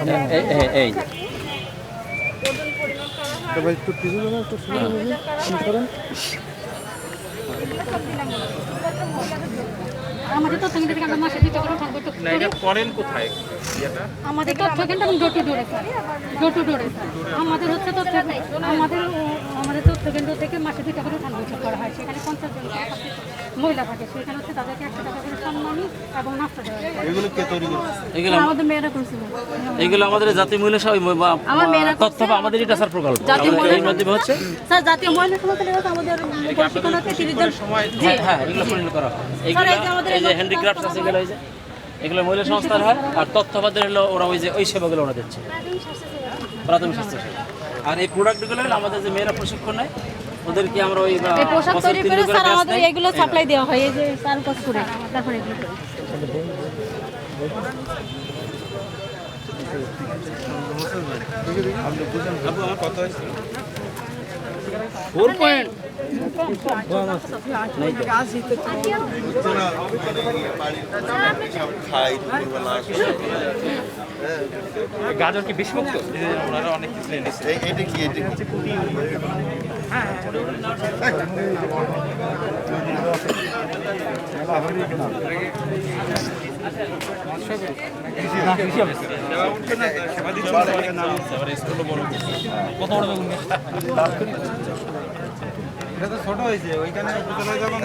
এই এই এই তবে একটু কিছু একটু করেন? আমাদের তথ্য কেন্দ্র থেকে আমরা মাসে দুটো করে থাকব তো না এটা করেন কোথায়? আমাদের তথ্য কেন্দ্র ডোর টু ডোরে স্যার ডোর ডোরে আমাদের হচ্ছে তথ্য আমাদের আমাদের তথ্য কেন্দ্র থেকে মাসে দুটো করে ধান বৈঠক করা হয়। সেখানে পঞ্চাশ মহিলা থাকে সেখানে হচ্ছে তাদেরকে একশো টাকা করে সম্মানী এবং নাস্তা দেওয়া এগুলো কে তৈরি এগুলো আমাদের মেয়েরা করছিল। এগুলো আমাদের জাতীয় মহিলা সবাই আমার মেয়েরা তথ্য বা আমাদের এটা স্যার প্রকল্প জাতীয় মহিলা- মাধ্যমে হচ্ছে স্যার জাতীয় মহিলা আমাদের জন জি। হ্যাঁ হ্যাঁ এগুলো পরিণত করা হয়। এগুলো এই যে আমাদের এই যে এই হ্যান্ডিক্রাফট আছে এগুলো এই যে এগুলো মহিলা সংস্থার হয় আর তথ্যবাদের হলো ওরা ওই যে ওই সেবাগুলো ওরা দিচ্ছে। প্রাথমিক স্বাস্থ্য সেবা। আর এই প্রোডাক্টগুলো আমাদের যে মেয়েরা প্রশিক্ষণ নেয় ওদেরকে আমরা ওই পোশাক তৈরি করে স্যার আমাদের এগুলো সাপ্লাই দেওয়া হয় এই যে কারুকাজ করে তারপরে এগুলো ফোর পয়েন্ট গাজর কি বিষমুক্ত? ওনারা অনেক কিছু এই- কি এটা কত বড় বেগুন এটা তো ছোট হয়েছে ওইখানে যখন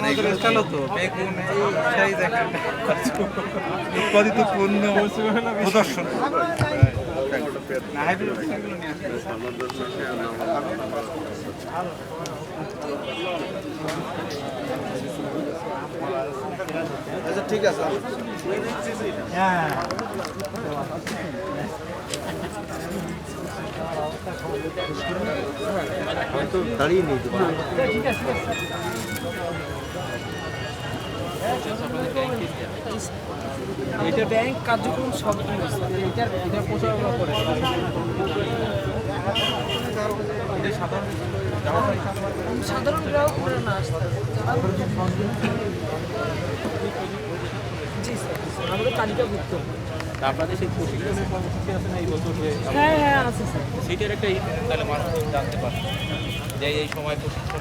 হতো বেগুন এই সাইজ একটা। উৎপাদিত পণ্য প্রদর্শন না হাইব্রিড এগুলো নিয়ে আসবে আচ্ছা ঠিক আছে হ্যাঁ। হয়তো দাঁড়িয়ে নিয়ে যাব এটা ব্যাংক কার্যক্রম সব এটা এটা প্রচারণা করে। সাধারণ গ্রাহক করে না? জি স্যার। আমাদের তালিকাভুক্ত। আপনাদের সেই প্রশিক্ষণের কর্মসূচি আছে না এই বছর যে হ্যাঁ হ্যাঁ আছে একটা ই তাহলে মানুষ জানতে পারে যে এই সময় প্রশিক্ষণ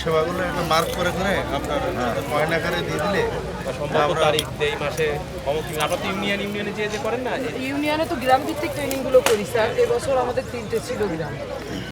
সেবাগুলো একটা মার্ক করে করে আপনার পয়েন্ট আকারে দিয়ে দিলে বা সম্ভাব্য তারিখ এই মাসে অমুক দিন আপনার তো ইউনিয়ন ইউনিয়নে যে যে করেন না? ইউনিয়নে তো গ্রাম ভিত্তিক ট্রেনিংগুলো করি স্যার। এবছর আমাদের তিনটে ছিল গ্রাম।